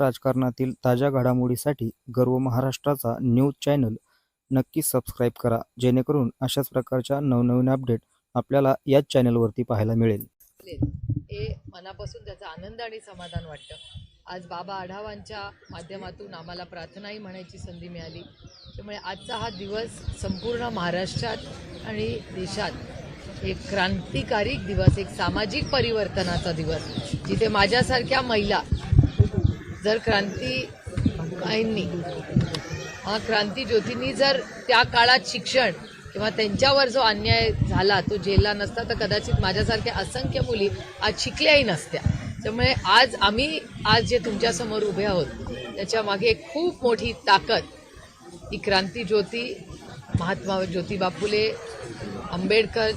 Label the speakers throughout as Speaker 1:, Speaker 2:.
Speaker 1: राजकारणातील ताज्या घडामोडीसाठी गर्व महाराष्ट्राचा न्यूज चॅनल नक्की सबस्क्राईब करा जेणेकरून अशाच प्रकारच्या नवनवीन अपडेट आपल्याला याच चॅनलवरती पाहायला मिळेल.
Speaker 2: हे मनापासून त्याचा आनंद आणि समाधान वाटतं. आज बाबा आढावांच्या माध्यमातून आम्हाला प्रार्थनाही म्हणायची संधी मिळाली. त्यामुळे आजचा हा दिवस संपूर्ण महाराष्ट्रात आणि देशात एक क्रांतिकारी दिवस एक सामाजिक परिवर्तनाचा दिवस जिथे माझ्यासारख्या महिला जर क्रांती आईंनी हा क्रांती ज्योतींनी जर त्या काळात शिक्षण किंवा त्यांच्यावर जो अन्याय झाला तो झेलला नसता तर कदाचित माझ्यासारख्या असंख्य मुली आज शिकल्याही नसत्या. त्यामुळे आज आम्ही आज जे तुमच्यासमोर उभे आहोत त्याच्यामागे एक खूप मोठी ताकद ही क्रांती ज्योती महात्मा ज्योतिबा फुले आंबेडकर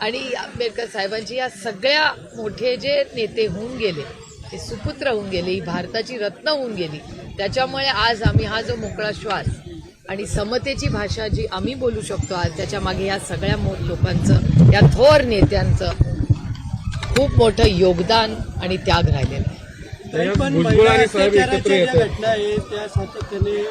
Speaker 2: आणि आंबेडकर साहेबांची या सगळ्या मोठे जे नेते होऊन गेले ते सुपुत्र होऊन गेले ही भारताची रत्न होऊन गेली. त्याच्यामुळे आज आम्ही हा जो मोकळा श्वास आणि समतेची भाषा जी आम्ही बोलू शकतो आज त्याच्यामागे या सगळ्या मो लोकांचं या थोर नेत्यांचं खूप मोठं योगदान आणि त्याग राहिलेलं आहे.
Speaker 3: पण. घटना त्या सातत्याने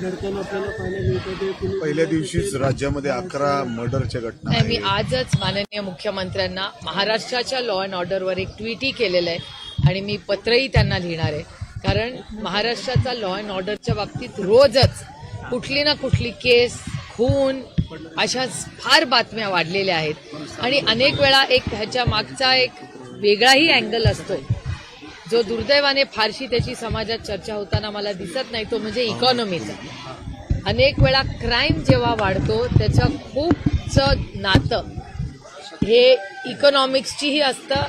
Speaker 3: घडताना आपल्याला पाहायला मिळतं ते कुणी-
Speaker 4: पहिल्या दिवशीच राज्यामध्ये अकरा मर्डरच्या घटना
Speaker 2: नाही मी. आजच माननीय मुख्यमंत्र्यांना महाराष्ट्राच्या लॉ अँड ऑर्डरवर एक ट्विटही केलेलं आहे. आणि मी पत्रही त्यांना लिहिणार आहे. कारण महाराष्ट्राचा लॉ अँड ऑर्डरच्या बाबतीत रोजच कुठली ना कुठली केस खून अशा फार बातम्या वाढलेल्या आहेत. आणि अनेक वेळा एक ह्याच्या मागचा एक वेगळाही अँगल असतो. जो दुर्दैवाने फारशी त्याची समाजात चर्चा होताना मला दिसत नाही तो म्हणजे इकॉनॉमीचा अनेक वेळा क्राईम जेव्हा वाढतो त्याचं खूपचं नातं हे इकॉनॉमिक्सचीही असतं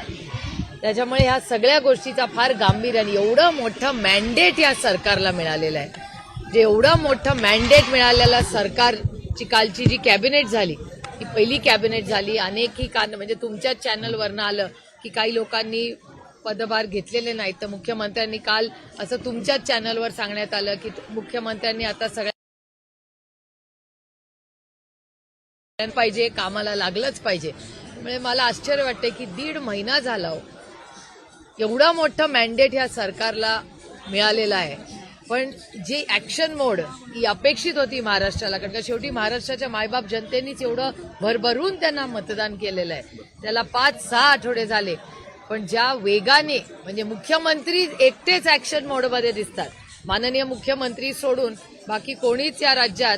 Speaker 2: त्याच्यामुळे ह्या सगळ्या गोष्टीचा फार गांभीर्याने एवढं मोठं मॅन्डेट या सरकारला मिळालेलं आहे. जे एवढं मोठं मॅन्डेट मिळालेलं सरकारची कालची जी कॅबिनेट झाली ती पहिली कॅबिनेट झाली. अनेकही कारण म्हणजे तुमच्याच चॅनलवरनं आलं की काही लोकांनी पदभार घेतलेले नाहीत. तर मुख्यमंत्र्यांनी काल असं तुमच्याच चॅनलवर सांगण्यात आलं की मुख्यमंत्र्यांनी आता सगळ्या पाहिजे कामाला लागलंच पाहिजे. म्हणजे मला आश्चर्य वाटते की दीड महिना झाला हो. एवढा मोठं मॅन्डेट ह्या सरकारला मिळालेलं आहे. पण जी ॲक्शन मोड ही अपेक्षित होती महाराष्ट्राला कारण का शेवटी महाराष्ट्राच्या मायबाप जनतेनीच एवढं भरभरून त्यांना मतदान केलेलं आहे. त्याला पाच सहा आठवडे झाले. पण ज्या वेगाने म्हणजे मुख्यमंत्री एकटेच ॲक्शन मोडमध्ये दिसतात. माननीय मुख्यमंत्री सोडून बाकी कोणीच या राज्यात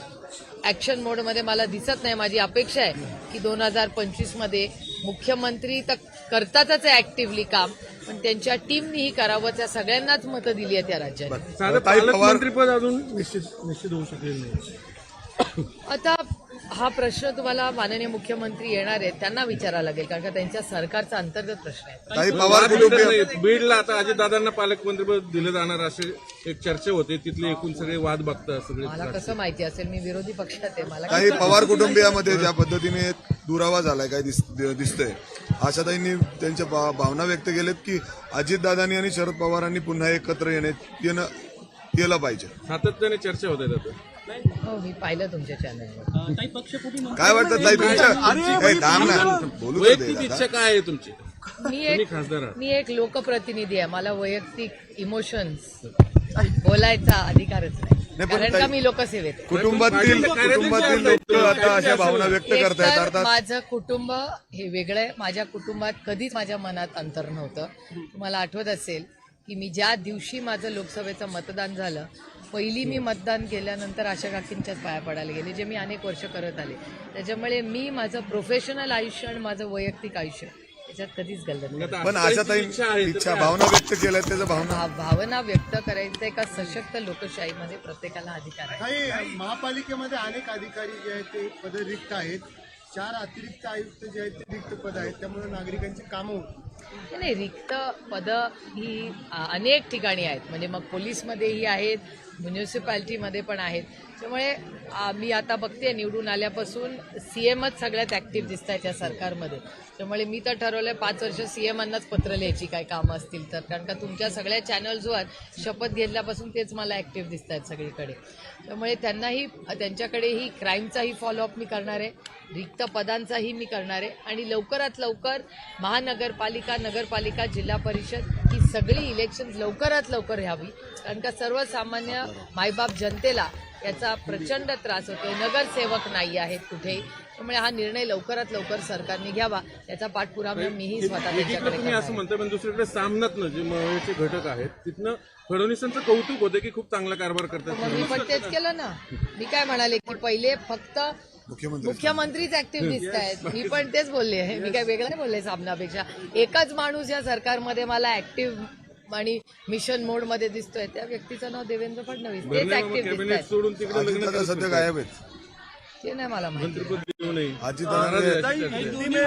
Speaker 2: ऍक्शन मोडमध्ये मला दिसत नाही. माझी अपेक्षा आहे की दोन हजार पंचवीसमध्ये मुख्यमंत्री तर करतातच ॲक्टिव्हली काम. पण त्यांच्या टीमनीही करावं त्या सगळ्यांनाच मतं दिली आहेत या राज्यात.
Speaker 5: साधं
Speaker 4: ताई पवार-
Speaker 5: पालकमंत्रीपद अजून निश्चित निश्चित होऊ शकेल नाही.
Speaker 2: आता हा प्रश्न तुम्हाला माननीय मुख्यमंत्री येणार आहेत त्यांना विचारावा लागेल कारण का त्यांच्या सरकारचा अंतर्गत प्रश्न आहे.
Speaker 4: ताई पवार.
Speaker 5: बीडला आता अजितदादांना पालकमंत्रीपद दिलं जाणार असे एक चर्चा होते तिथले एकूण सगळे वाद बघता सगळे
Speaker 2: मला कसं माहिती असेल मी विरोधी पक्षात आहे मला
Speaker 4: काही पवार कुटुंबियामध्ये ज्या पद्धतीने दुरावा झालाय काय दिस- दिसतंय आशाताईंनी त्यांच्या भा- भावना व्यक्त केल्यात की अजितदादांनी आणि शरद पवारांनी पुन्हा एकत्र येण्यात येणं केलं पाहिजे.
Speaker 5: सातत्याने चर्चा होत आहेत आता.
Speaker 2: हो मी पाहिलं तुमच्या चॅनलवर
Speaker 3: ताई पक्ष कुठे
Speaker 4: काय वाटतं ताई तुमच्या? थांब ना बोलू. तर दे
Speaker 5: वैयक्तिक
Speaker 4: दादा.
Speaker 5: इच्छा काय आहे तुमची?
Speaker 2: मी एक मी एक लोकप्रतिनिधी आहे. मला वैयक्तिक इमोशन्स बोलायचा अधिकारच नाही.
Speaker 4: नाही, पण
Speaker 2: कारण का
Speaker 4: ताई-
Speaker 2: मी लोकसेवेत आहे.
Speaker 4: कुटुंबातील कुटुंबातील लोक आता अशा भावना व्यक्त करतायत.
Speaker 2: तर
Speaker 4: अर्थात
Speaker 2: माझं कुटुंब हे वेगळं आहे. माझ्या कुटुंबात कधीच माझ्या मनात अंतर नव्हतं. तुम्हाला आठवत असेल की मी ज्या दिवशी माझं लोकसभेचं मतदान झालं पहिली मी मतदान केल्यानंतर आशा काकींच्याच पाया पडायला गेले जे मी अनेक वर्ष करत आले. त्याच्यामुळे मी माझं प्रोफेशनल आयुष्य आणि माझं वैयक्तिक आयुष्य याच्यात कधीच गल्लत नाही.
Speaker 4: पण आशाताई
Speaker 5: इच्छा?
Speaker 4: भावना व्यक्त केल्या त्याच्या भावना?
Speaker 2: भावना व्यक्त करायचं एका सशक्त लोकशाहीमध्ये प्रत्येकाला अधिकार आहे.
Speaker 3: महापालिकेमध्ये अनेक अधिकारी जे आहेत ते पद रिक्त आहेत. चार अतिरिक्त आयुक्त जे आहेत ते रिक्त पद आहेत. त्यामुळे नागरिकांची कामं होत
Speaker 2: नाही, नाही रिक्त पदं ही अनेक ठिकाणी आहेत. म्हणजे मग पोलीसमध्येही आहेत म्युन्सिपॅलिटीमध्ये पण आहेत. त्यामुळे मी आता बघते निवडून आल्यापासून सी एमच सगळ्यात ॲक्टिव्ह दिसत आहेत या सरकारमध्ये. त्यामुळे मी तर ठरवलं आहे पाच वर्ष सी एमांनाच पत्र लिहायची काय कामं असतील तर. कारण का तुमच्या सगळ्या चॅनल्सवर शपथ घेतल्यापासून तेच मला ॲक्टिव्ह दिसत आहेत सगळीकडे. त्यामुळे त्यांनाही त्यांच्याकडेही क्राईमचाही फॉलोअप मी करणार आहे रिक्त पदांचाही मी करणार आहे. आणि लवकरात लवकर महानगरपालिका महापालिका नगरपालिका जिल्हा परिषद ही सगळी इलेक्शन लवकरात लवकर घ्यावी. कारण का सर्वसामान्य मायबाप जनतेला याचा प्रचंड त्रास होतोय नगरसेवक नाही आहेत कुठे. त्यामुळे हा निर्णय लवकरात लवकर सरकारने घ्यावा. याचा पाठपुरावा मीही स्वतः
Speaker 5: तुम्ही असं. म्हणता पण दुसरीकडे सामनातनं जे मयचे घटक आहेत तिथनं फडणवीसांचं कौतुक होतं की खूप चांगला कारभार करतात.
Speaker 2: मी पण तेच केलं ना. मी काय म्हणाले की पहिले फक्त
Speaker 4: मुख्यमंत्री
Speaker 2: मुख्यमंत्रीच ऍक्टिव्ह दिसत आहेत. मी पण तेच बोलले आहे. मी काय वेगळं नाही बोलले सामनापेक्षा. एकच माणूस या सरकारमध्ये मला ऍक्टिव्ह आणि मिशन मोडमध्ये दिसतोय. त्या व्यक्तीचं नाव देवेंद्र फडणवीस. तेच ऍक्टिव्ह दिसत
Speaker 5: कॅबिनेट
Speaker 2: आहेत.
Speaker 5: सोडून तिकडे लग्न
Speaker 4: अजितदादा
Speaker 5: करत
Speaker 4: सध्या. गायब आहेत.
Speaker 2: ते नाही मला माहिती.
Speaker 5: मंत्रिपद देऊ नये
Speaker 4: अजितदादा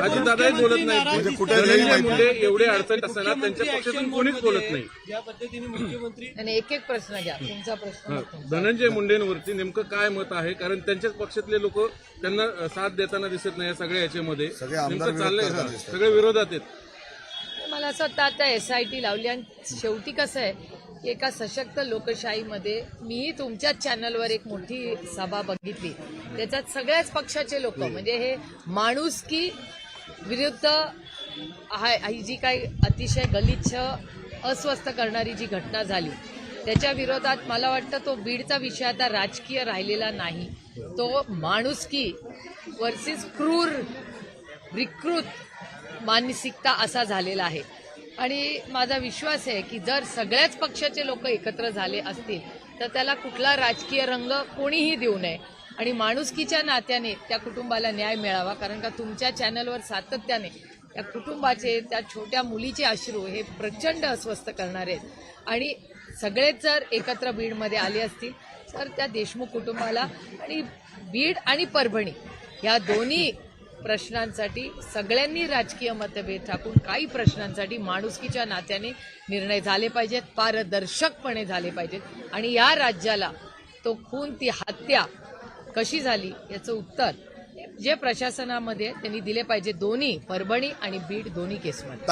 Speaker 5: अजितदादाही बोलत नाही.
Speaker 4: म्हणजे कुठे.
Speaker 5: मुंडे एवढे अडचणीत असताना त्यांच्या पक्षातून कोणीच बोलत नाही.
Speaker 6: ज्या पद्धतीने मुख्यमंत्री
Speaker 2: आणि एक एक प्रश्न घ्या. तुमचा प्रश्न.
Speaker 5: धनंजय मुंडेंवरती नेमकं काय मत आहे? कारण त्यांच्याच पक्षातले लोक त्यांना साथ देताना दिसत नाही या सगळ्या याच्यामध्ये.
Speaker 4: सगळे आमदार
Speaker 5: नेमकं चाललंय. सगळे विरोधात आहेत.
Speaker 2: मला असं वाटतं आता एस आय टी लावली आणि शेवटी कसं आहे की एका सशक्त लोकशाहीमध्ये मीही तुमच्याच चॅनलवर एक मोठी सभा बघितली. त्याच्यात सगळ्याच पक्षाचे लोक म्हणजे हे माणूस की विरुद्ध ही जी काही अतिशय गलिच्छ अस्वस्थ करणारी जी घटना झाली त्याच्या विरोधात मला वाटतं तो बीडचा विषय आता राजकीय राहिलेला नाही. तो माणुसकी वर्सेस क्रूर विकृत मानसिकता असा झालेला आहे. आणि माझा विश्वास आहे की जर सगळ्याच पक्षाचे लोक एकत्र झाले असतील तर त्याला कुठला राजकीय रंग कोणीही देऊ नये. आणि माणुसकीच्या नात्याने त्या कुटुंबाला न्याय मिळावा कारण का तुमच्या चॅनलवर सातत्याने त्या कुटुंबाचे त्या छोट्या मुलीचे अश्रू हे प्रचंड अस्वस्थ करणारे आहेत. आणि सगळेच जर एकत्र बीडमध्ये आले असतील तर त्या देशमुख कुटुंबाला आणि बीड आणि परभणी या दोन्ही प्रश्नांसाठी सगळ्यांनी राजकीय मतभेद टाकून काही प्रश्नांसाठी माणुसकीच्या नात्याने निर्णय झाले पाहिजेत पारदर्शकपणे झाले पाहिजेत. आणि या राज्याला तो खून ती हत्या कशी झाली याचं उत्तर जे प्रशासनामध्ये त्यांनी दिले पाहिजे दोन्ही परभणी आणि बीड दोन्ही केसमध्ये.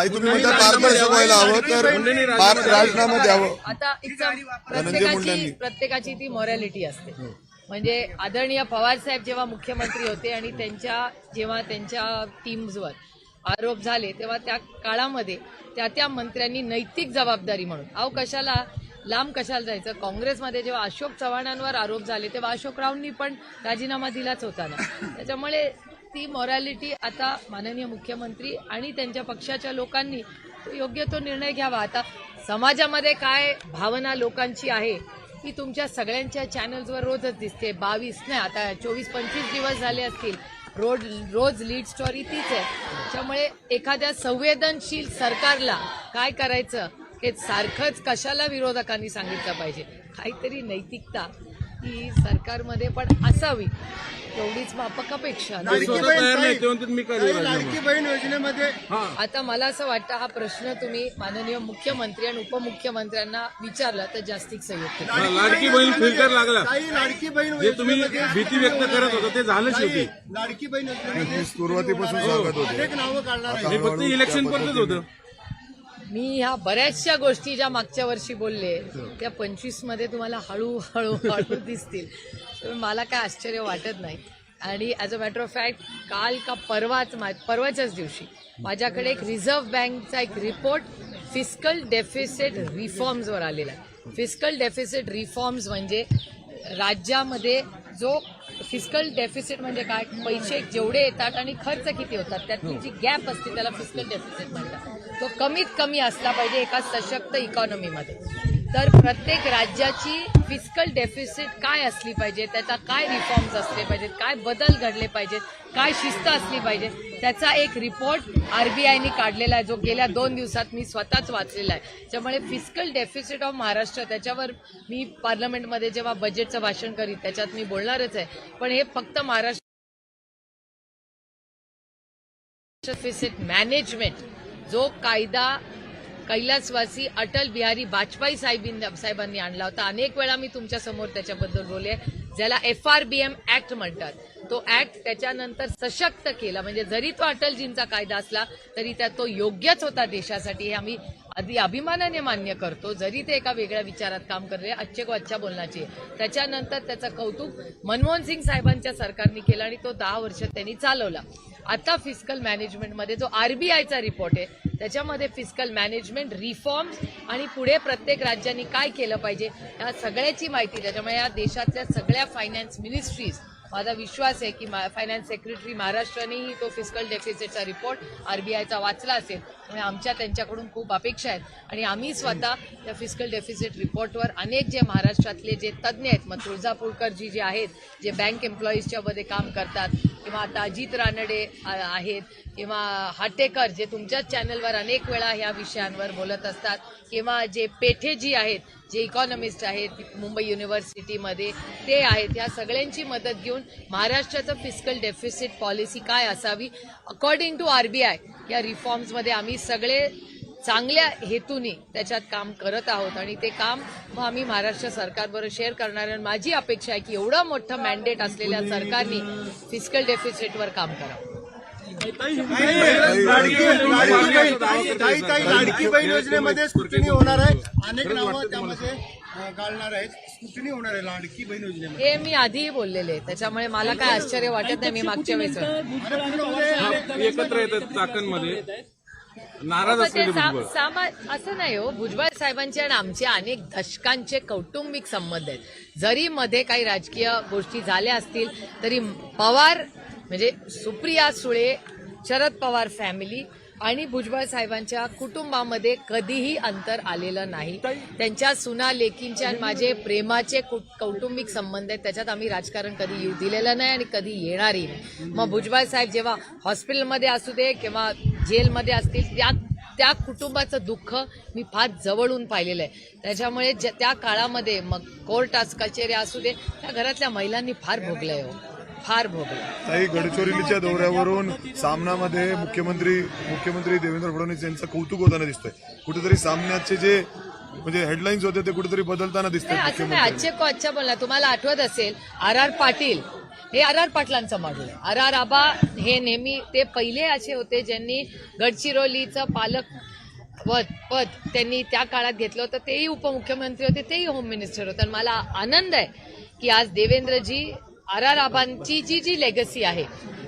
Speaker 2: आता. प्रत्येकाची प्रत्येकाची ती मॉरॅलिटी असते. म्हणजे आदरणीय पवार साहेब जेव्हा मुख्यमंत्री होते आणि त्यांच्या जेव्हा त्यांच्या टीम्सवर आरोप झाले तेव्हा त्या काळामध्ये त्या त्या मंत्र्यांनी नैतिक जबाबदारी म्हणून अहो कशाला लांब कशाला जायचं? काँग्रेसमध्ये जेव्हा अशोक चव्हाणांवर आरोप झाले तेव्हा अशोकरावांनी पण राजीनामा दिलाच होता ना. त्याच्यामुळे ती मॉरॅलिटी आता माननीय मुख्यमंत्री आणि त्यांच्या पक्षाच्या लोकांनी योग्य तो निर्णय घ्यावा. आता समाजामध्ये काय भावना लोकांची आहे ही तुमच्या सगळ्यांच्या चॅनल्सवर रोजच दिसते. बावीस नाही आता चोवीस पंचवीस दिवस झाले असतील. रोज रोज लीड स्टोरी तीच आहे. त्यामुळे एखाद्या संवेदनशील सरकारला काय करायचं हे सारखंच कशाला विरोधकांनी सांगितलं पाहिजे? काहीतरी नैतिकता ही सरकारमध्ये पण असावी एवढीच मापक अपेक्षा
Speaker 5: नाही काय
Speaker 3: ताई? लाडकी बहीण योजनेमध्ये
Speaker 5: हा.
Speaker 2: आता मला असं वाटतं हा प्रश्न तुम्ही माननीय मुख्यमंत्री आणि उपमुख्यमंत्र्यांना विचारला तर जास्तिक संयुक्त.
Speaker 5: हा, लाडकी बहीण फिल्टर लागला.
Speaker 3: लाडकी बहीण
Speaker 5: जे तुम्ही
Speaker 3: योजनेमध्ये-
Speaker 5: भीती व्यक्त करत होता ते झालं
Speaker 3: ताई,
Speaker 5: शेवटी.
Speaker 3: लाडकी बहीण योजनेमध्ये
Speaker 4: सुरुवातीपासून सांगत होते.
Speaker 3: अनेक नावं काढणार आहे.
Speaker 5: हे फक्त इलेक्शन पुरतच होतं.
Speaker 2: मी ह्या बऱ्याचशा गोष्टी ज्या मागच्या वर्षी बोलले त्या पंचवीसमध्ये तुम्हाला हळूहळू हळू दिसतील. तर मला काय आश्चर्य वाटत नाही. आणि as a matter of fact काल का परवाच मा परवाच्याच दिवशी माझ्याकडे एक रिझर्व्ह बँकचा एक रिपोर्ट फिस्कल डेफिसिट रिफॉर्म्सवर आलेला आहे. फिस्कल डेफिसिट रिफॉर्म्स म्हणजे राज्यामध्ये जो फिस्कल डेफिसिट म्हणजे काय? पैसे जेवढे येतात आणि खर्च किती होतात त्यातली जी गॅप असते त्याला फिस्कल डेफिसिट म्हणतात. तो कमीत कमी असला पाहिजे एका सशक्त इकॉनॉमीमध्ये तर प्रत्येक राज्याची फिजिकल डेफिसिट काय असली पाहिजे त्याचा काय रिफॉर्म्स असले पाहिजेत काय बदल घडले पाहिजेत काय शिस्त असली पाहिजे त्याचा एक रिपोर्ट आरबीआयने काढलेला आहे जो गेल्या दोन दिवसात मी स्वतःच वाचलेला आहे. त्यामुळे फिजिकल डेफिसिट ऑफ महाराष्ट्र त्याच्यावर मी पार्लमेंटमध्ये जेव्हा बजेटचं भाषण करीन त्याच्यात मी बोलणारच आहे. पण हे फक्त महाराष्ट्र डेफिसिट मॅनेजमेंट जो कायदा कैलासवासी अटल बिहारी वाजपेयी साहेबीं साहेबांनी आणला होता. अनेक वेळा मी तुमच्यासमोर त्याच्याबद्दल बोलले ज्याला F R B M act म्हणतात. तो ऍक्ट त्याच्यानंतर सशक्त केला. म्हणजे जरी तो अटलजींचा कायदा असला तरी त्या तो योग्यच होता देशासाठी. हे आम्ही अगदी अभिमानाने मान्य करतो जरी ते एका वेगळ्या विचारात काम करले आजचे को बोलण्याचे. त्याच्यानंतर त्याचं कौतुक मनमोहन सिंग साहेबांच्या सरकारने केलं आणि तो दहा वर्ष त्यांनी चालवला. आता फिजिकल मॅनेजमेंटमध्ये जो आरबीआयचा रिपोर्ट आहे त्याच्यामध्ये फिजिकल मॅनेजमेंट रिफॉर्म्स आणि पुढे प्रत्येक राज्यांनी काय केलं पाहिजे या सगळ्याची माहिती त्याच्यामुळे या देशातल्या सगळ्या फायनान्स मिनिस्ट्रीज माझा विश्वास आहे की फायनान्स सेक्रेटरी महाराष्ट्रानेही तो फिजिकल डेफिसिटचा रिपोर्ट आरबीआयचा वाचला असेल. त्यामुळे आमच्या त्यांच्याकडून खूप अपेक्षा आहेत. आणि आम्ही स्वतः त्या फिजिकल डेफिसिट रिपोर्टवर अनेक जे महाराष्ट्रातले जे तज्ज्ञ आहेत मग तुळजापूरकरजी जे आहेत जे बँक एम्प्लॉईजच्यामध्ये काम करतात किंवा आता अजित रानडे आहेत किंवा हाटेकर जे तुमच्याच चॅनलवर अनेक वेळा ह्या विषयांवर बोलत असतात किंवा जे पेठेजी आहेत जे इकॉनॉमिस्ट आहेत मुंबई युनिव्हर्सिटीमध्ये ते आहेत ह्या सगळ्यांची मदत घेऊन महाराष्ट्राचं फिजिकल डेफिसिट पॉलिसी काय असावी? अकॉर्डिंग टू आरबीआय या रिफॉर्म्समध्ये आम्ही सगळे चांगल्या हेतूने त्याच्यात काम करत आहोत आणि ते काम मग आम्ही महाराष्ट्र सरकारबरोबर शेअर करणार आणि माझी अपेक्षा आहे की एवढं मोठं मॅन्डेट असलेल्या सरकारने फिजिकल डेफिसिटवर काम करावं.
Speaker 3: लाडकी बहीण योजनेमध्ये स्क्रुटिनी होणार आहे. अनेक नावं त्यामध्ये आहेत. स्क्रुटिनी होणार आहे लाडकी बहीण योजनेमध्ये.
Speaker 2: हे मी आधीही बोललेले. त्याच्यामुळे मला काय आश्चर्य वाटत नाही मी मागच्या वेळेस.
Speaker 5: हा, एकत्र येतात चाकणमध्ये. नाराज
Speaker 2: सामा असं नाही हो. भुजबळ साहेबांचे आणि आमचे अनेक दशकांचे कौटुंबिक संबंध आहेत. जरी मध्ये काही राजकीय गोष्टी झाल्या असतील तरी पवार म्हणजे सुप्रिया सुळे शरद पवार फॅमिली आणि भुजबळ साहेबांच्या कुटुंबामध्ये कधीही अंतर आलेलं नाही. त्यांच्या सुना लेखींच्या आणि माझे प्रेमाचे कौटुंबिक संबंध आहेत. त्याच्यात आम्ही राजकारण कधी येऊ दिलेलं नाही आणि कधी येणारही नाही. मग भुजबळ साहेब जेव्हा हॉस्पिटलमध्ये असू दे किंवा जेलमध्ये असतील त्या त्या कुटुंबाचं दुःख मी फार जवळून पाहिलेलं आहे. त्याच्यामुळे त्या काळामध्ये मग कोर्ट कचेऱ्या असू दे त्या घरातल्या महिलांनी फार भोगलंय हो. फार भोगलं.
Speaker 4: काही गडचिरोलीच्या दौऱ्यावरून सामनामध्ये मुख्यमंत्री मुख्यमंत्री देवेंद्र फडणवीस यांचं कौतुक होताना दिसतंय. कुठेतरी सामन्याचे जे म्हणजे हेडलाईन्स होते ते कुठेतरी बदलताना दिसतात
Speaker 2: नाही असं नाही
Speaker 4: मुख्यमंत्री
Speaker 2: आजचे को अच्छा बोलला तुम्हाला आठवत असेल आर आर पाटील हे आर आर पाटलांचं मॉडेल आहे आर आर आबा हे नेहमी ते पहिले असे होते ज्यांनी गडचिरोलीचं पालक पद पद त्यांनी त्या काळात घेतलं होतं. तेही उपमुख्यमंत्री होते तेही होम मिनिस्टर होते. आणि मला आनंद आहे की आज देवेंद्रजी आर आर आबांची जी जी लेगसी आहे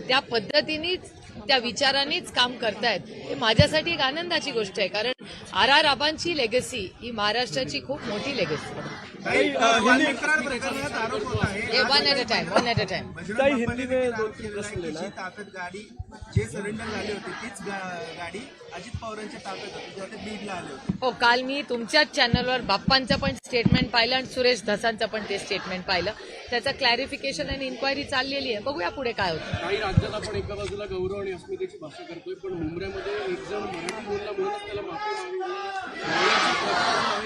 Speaker 2: त्या पद्धतीनेच त्या विचारानेच काम करतायत. हे माझ्यासाठी एक आनंदाची गोष्ट आहे कारण आर आर आबांची लेगसी ही महाराष्ट्राची खूप मोठी लेगसी आहे. One at a time one at a time
Speaker 6: काही हिंदी में दोन तीन प्रश्न लेना ताकद गाडी जे सरेंडर झाले होते तीच गाडी अजित पवारांच्या ताकद होती बीडला आले होते.
Speaker 2: हो काल मी तुमच्याच चॅनलवर बाप्पांचं पण स्टेटमेंट पाहिलं आणि सुरेश धसांचं पण ते स्टेटमेंट पाहिलं. त्याचं क्लॅरिफिकेशन आणि इन्क्वायरी चाललेली आहे. बघूया पुढे काय होतं.
Speaker 7: काही राज्यात आपण एका बाजूला गौरव आणि अस्मितेची भाषा करतोय पण मुंबईमध्ये एक जण मराठी बोलला म्हणूनच त्याला माफी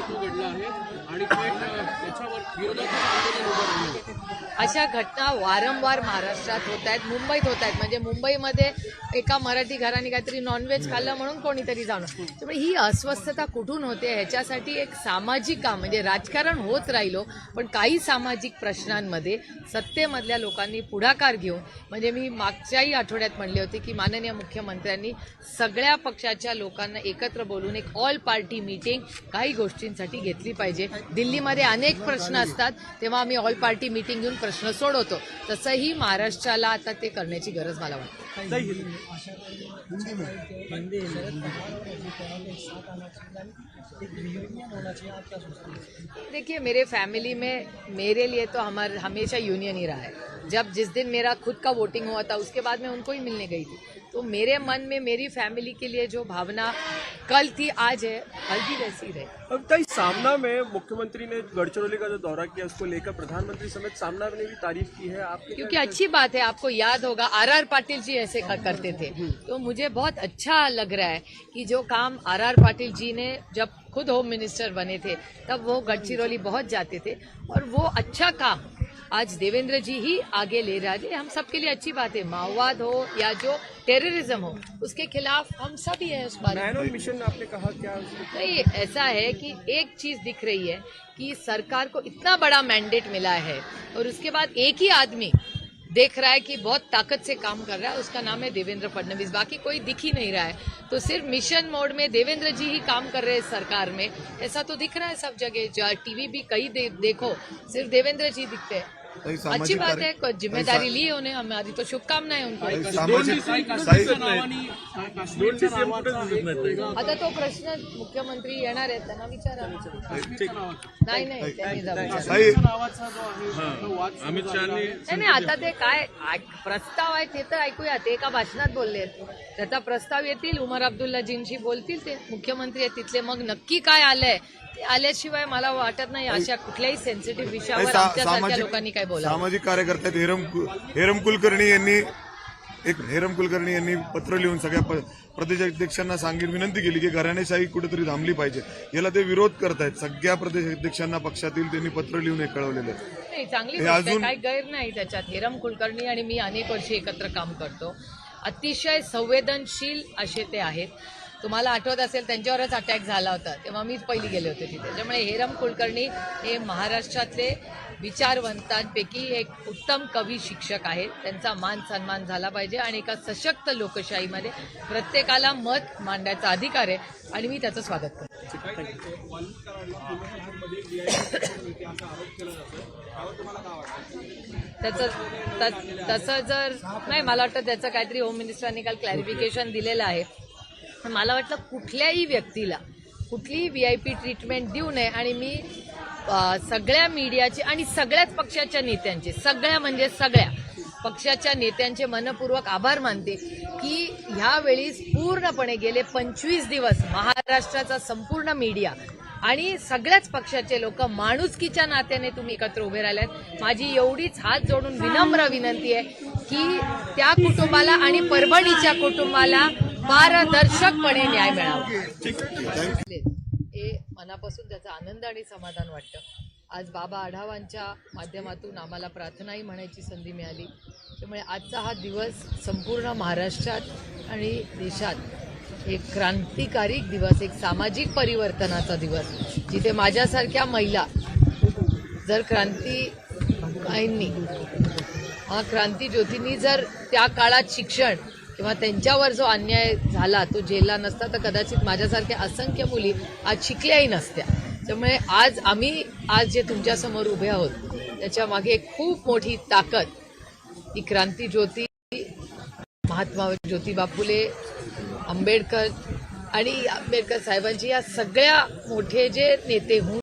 Speaker 7: तो घडला आहे. आणि त्याच्यावर विरोधात आंदोलन उभं राहिलं
Speaker 2: अशा घटना वारंवार महाराष्ट्रात होत आहेत मुंबईत होत आहेत. म्हणजे मुंबईमध्ये एका मराठी घराने काहीतरी नॉनव्हेज खाल्लं म्हणून कोणीतरी जाणं. त्यामुळे ही अस्वस्थता कुठून होते? ह्याच्यासाठी एक सामाजिक काम म्हणजे राजकारण होत राहिलो पण काही सामाजिक मध्ये सत्तेमधल्या लोकांनी पुढाकार घेऊन म्हणजे मी मागच्याही आठवड्यात म्हणले होते की माननीय मुख्यमंत्र्यांनी सगळ्या पक्षाच्या लोकांना एकत्र बोलून एक ऑल पार्टी मीटिंग काही गोष्टींसाठी घेतली पाहिजे. दिल्लीमध्ये अनेक प्रश्न असतात तेव्हा आम्ही ऑल पार्टी मीटिंग घेऊन प्रश्न सोडवतो. तसंही महाराष्ट्राला आता ते करण्याची गरज मला वाटते. देखिए मेरे फैमिली में मेरे लिए तो हमार हमेशा यूनियन ही रहा है। जब जिस दिन मेरा खुद का वोटिंग हुआ था उसके बाद मैं उनको ही मिलने गई थी। तो मेरे मन में मेरी फैमिली के लिए जो भावना कल थी आज है। कल भी वैसी रहे।
Speaker 6: अब कई सामना में मुख्यमंत्री ने गढ़चिरौली का जो दौरा किया उसको लेकर प्रधानमंत्री समेत सामना ने भी तारीफ़ की है। आपने
Speaker 2: क्योंकि अच्छी बात है आपको याद होगा आर आर पाटिल जी ऐसे करते थे। तो मुझे बहुत अच्छा लग रहा है कि जो काम आर आर पाटिल जी ने जब खुद होम मिनिस्टर बने थे तब वो गढ़चिरौली बहुत जाते थे। और वो अच्छा काम आज देवेंद्र जी ही आगे ले रहा है। हम सबके लिए अच्छी बात है। माओवाद हो या जो टेररिज्म हो उसके खिलाफ हम सभी हैं उस बारे में।
Speaker 6: मिशन आपने कहा क्या
Speaker 2: नहीं ऐसा है कि एक चीज़ दिख रही है कि सरकार को इतना बड़ा मैंडेट मिला है और उसके बाद एक ही आदमी देख रहा है कि बहुत ताकत से काम कर रहा है उसका नाम है देवेंद्र फडणवीस। बाकी कोई दिख ही नहीं रहा है। तो सिर्फ़ मिशन मोड में देवेंद्र जी ही काम कर रहे हैं सरकार में। ऐसा तो दिख रहा है सब जगह। टीवी भी कहीं दे, देखो सिर्फ़ देवेंद्र जी दिखते हैं। अच्छी बात है कोई जिम्मेदारी ली है उन्हें हमारी तो शुभकामनाएं उनको आता तो प्रश्न मुख्यमंत्री येणार आहेत त्यांना विचारा. नाही नाही त्यांनी आता ते काय प्रस्ताव आहे ते तर ऐकूया. ते एका भाषणात बोलले त्याचा प्रस्ताव येतील उमर अब्दुल्लाजींशी बोलतील ते. मुख्यमंत्री आहेत तिथले. मग नक्की काय आलंय? आल्याशिवाय मला वाटत नाही अशा कुठल्याही सेन्सिटिव्ह विषयावर आमच्यासारख्या लोकांनी काय बोलावं.
Speaker 4: सामाजिक कार्यकर्ते हेरम हेरम कुलकर्णी यांनी एक हेरम कुलकर्णी यांनी पत्र लिहून सगळ्या प्रदेशाध्यक्षांना सांगित विनंती केली की घराणेशाही कुठेतरी थांबली पाहिजे. याला ते विरोध करतायत. सगळ्या प्रदेशाध्यक्षांना पक्षातील त्यांनी पत्र लिहून हे कळवलेलं
Speaker 2: नाही चांगली
Speaker 4: अजून-
Speaker 2: काही गैर नाही त्याच्यात. हिरम कुलकर्णी आणि मी अनेक वर्षी एकत्र काम करतो. अतिशय संवेदनशील असे ते आहेत. तुम्हाला आठवत असेल त्यांच्यावरच अटॅक झाला होता. तेव्हा मीच पहिली गेले होते तिथे. त्याच्यामुळे हेरम कुलकर्णी हे महाराष्ट्रातले विचारवंतांपैकी एक उत्तम कवी शिक्षक आहेत. त्यांचा मान सन्मान झाला पाहिजे आणि एका सशक्त लोकशाहीमध्ये प्रत्येकाला मत मांडायचा अधिकार आहे आणि मी त्याचं स्वागत करते. त्याचं तसं जर नाही मला वाटतं त्याचं काहीतरी होम मिनिस्टरांनी काल क्लॅरिफिकेशन दिलेलं आहे. पण मला वाटलं कुठल्याही व्यक्तीला कुठलीही व्ही आय पी ट्रीटमेंट देऊ नये आणि मी सगळ्या मीडियाचे आणि सगळ्याच पक्षाच्या नेत्यांचे सगळ्या म्हणजे सगळ्या पक्षाच्या नेत्यांचे मनपूर्वक आभार मानते की ह्यावेळी पूर्णपणे गेले पंचवीस दिवस महाराष्ट्राचा संपूर्ण मीडिया आणि सगळ्याच पक्षाचे लोक माणुसकीच्या नात्याने तुम्ही एकत्र उभे राहिल्यात माझी एवढीच हात जोडून विनम्र विनंती आहे की त्या कुटुंबाला आणि परभणीच्या कुटुंबाला पारदर्शकपणे न्याय मिळावा. हे मनापासून त्याचा आनंद आणि समाधान वाटतं. आज बाबा आढावांच्या माध्यमातून आम्हाला प्रार्थनाही म्हणायची संधी मिळाली. त्यामुळे आजचा हा दिवस संपूर्ण महाराष्ट्रात आणि देशात एक क्रांतिकारी दिवस एक सामाजिक परिवर्तनाचा दिवस जिथे माझ्यासारख्या महिला जर क्रांती आईंनी हा क्रांती ज्योतींनी जर त्या काळात शिक्षण किंवा त्यांच्यावर जो अन्याय झाला तो झेलला नसता तर कदाचित माझ्यासारख्या असंख्य मुली आज शिकल्याही नसत्या. त्यामुळे आज आम्ही आज जे तुमच्यासमोर उभे आहोत त्याच्यामागे एक खूप मोठी ताकद ही क्रांती ज्योती महात्मा ज्योतिबा फुले आंबेडकर आणि आंबेडकर साहेबांची या सगळ्या मोठे जे नेते होऊन